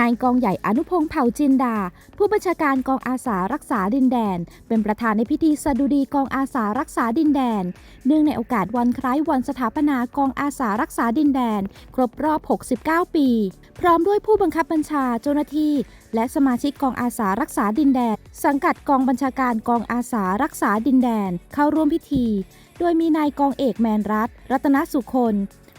นายกองใหญ่อนุพงษ์เผ่าจินดา ผู้บัญชาการกองอาสารักษาดินแดน เป็นประธานในพิธีสดุดีกองอาสารักษาดินแดน เนื่องในโอกาสวันคล้ายวันสถาปนากองอาสารักษาดินแดน ครบรอบ 69 ปี พร้อมด้วยผู้บังคับบัญชาเจ้าหน้าที่ และสมาชิกกองอาสารักษาดินแดน สังกัดกองบัญชาการกองอาสารักษาดินแดน เข้าร่วมพิธี โดยมีนายกองเอกแมนรัตน์รัตนสุคน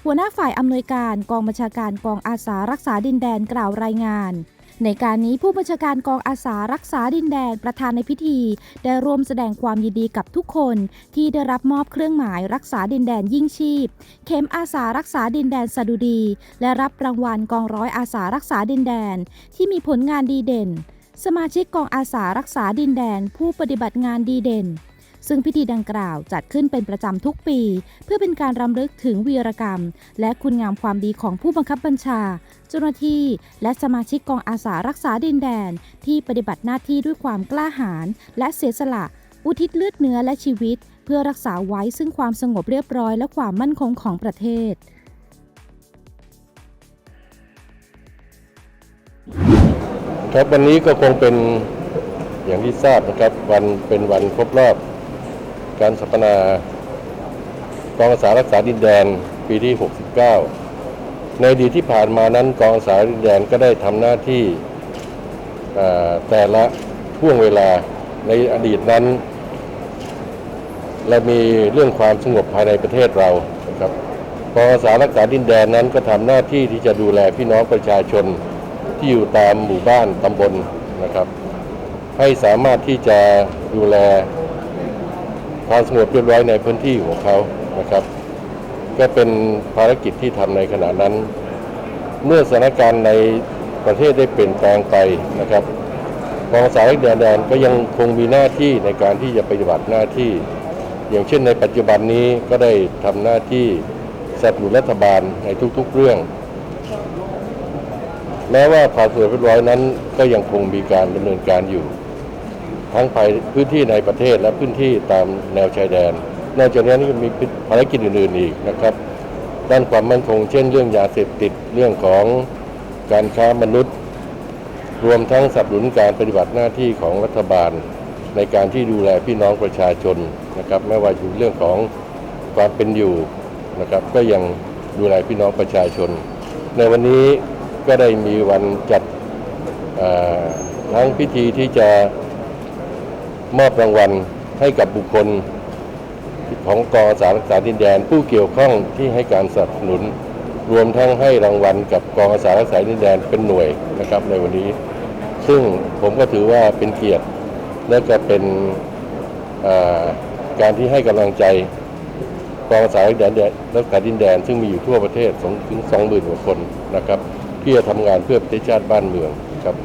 หัวหน้าฝ่ายอำนวยการกองบัญชาการกองอาสารักษาดินแดนกล่าวรายงานในการนี้ผู้บัญชาการกองอาสารักษาดินแดนประธานในพิธี ได้ร่วมแสดงความยินดีกับทุกคนที่ได้รับมอบเครื่องหมายรักษาดินแดนยิ่งชีพ เข็มอาสารักษาดินแดนสดุดี และรับรางวัลกองร้อยอาสารักษาดินแดน ที่มีผลงานดีเด่น สมาชิกกองอาสารักษาดินแดน ผู้ปฏิบัติงานดีเด่น ซึ่งพิธีดังกล่าวจัดขึ้นเป็นประจำทุกปี เพื่อเป็นการรำลึกถึงวีรกรรม และคุณงามความดีของผู้บังคับบัญชา เจ้าหน้าที่ และสมาชิกกองอาสารักษาดินแดน ที่ปฏิบัติหน้าที่ด้วยความกล้าหาญและเสียสละ อุทิศเลือดเนื้อและชีวิต เพื่อรักษาไว้ซึ่งความสงบเรียบร้อยและความมั่นคงของประเทศครับวันนี้ก็คงเป็นอย่างที่ทราบนะครับ วันเป็นวันครบรอบ การสถาปนากองอาสารักษาดินแดนปีที่ 69 ในอดีตที่ผ่านมานั้นกองอาสาดินแดนก็ได้ทำหน้าที่แต่ละช่วงเวลาในอดีตนั้นเรามีเรื่องความสงบภายในประเทศเรานะครับกองอาสารักษาดินแดนนั้นก็ทำหน้าที่ที่จะดูแลพี่น้องประชาชนที่อยู่ตามหมู่บ้านตำบลนะครับ ให้สามารถที่จะดูแล ความสงบเรียบร้อยในพื้นที่ของเขานะครับ ก็เป็นภารกิจที่ทำในขณะนั้น เมื่อสถานการณ์ในประเทศได้เปลี่ยนแปลงไปนะครับกองสายแดนแดนก็ยังคงมีหน้าที่ในการที่จะปฏิบัติหน้าที่ อย่างเช่นในปัจจุบันนี้ก็ได้ทำหน้าที่สนับสนุนรัฐบาลในทุกๆเรื่อง แม้ว่าความสงบเรียบร้อยนั้นก็ยังคงมีการดำเนินการอยู่ ทั้งภายพื้นที่ในประเทศและพื้นที่ตามแนวชายแดนนอกจากนี้ยังมีภารกิจอื่นๆอีกนะครับด้านความมั่นคงเช่นเรื่องยาเสพติดเรื่องของการค้ามนุษย์ รวมทั้งสนับสนุนการปฏิบัติหน้าที่ของรัฐบาล ในการที่ดูแลพี่น้องประชาชนนะครับไม่ว่าจะเรื่องของความเป็นอยู่นะครับ ก็ยังดูแลพี่น้องประชาชน ในวันนี้ก็ได้มีวันจัดทั้งพิธีที่จะ มอบรางวัลให้กับบุคคลของกองอาสารักษาดินแดน ผู้เกี่ยวข้องที่ให้การสนับสนุน รวมทั้งให้รางวัลกับกองอาสารักษาดินแดนเป็นหน่วยนะครับในวันนี้ ซึ่งผมก็ถือว่าเป็นเกียรติและก็เป็นาการที่ให้กำลังใจกองอาสารักษาดินแดนรักษาดินแดน ซึ่งมีอยู่ทั่วประเทศสถึงสองหมื่นกว่าคนนะครับที่จะทำงานเพื่อประเทศชาติบ้านเมืองครับ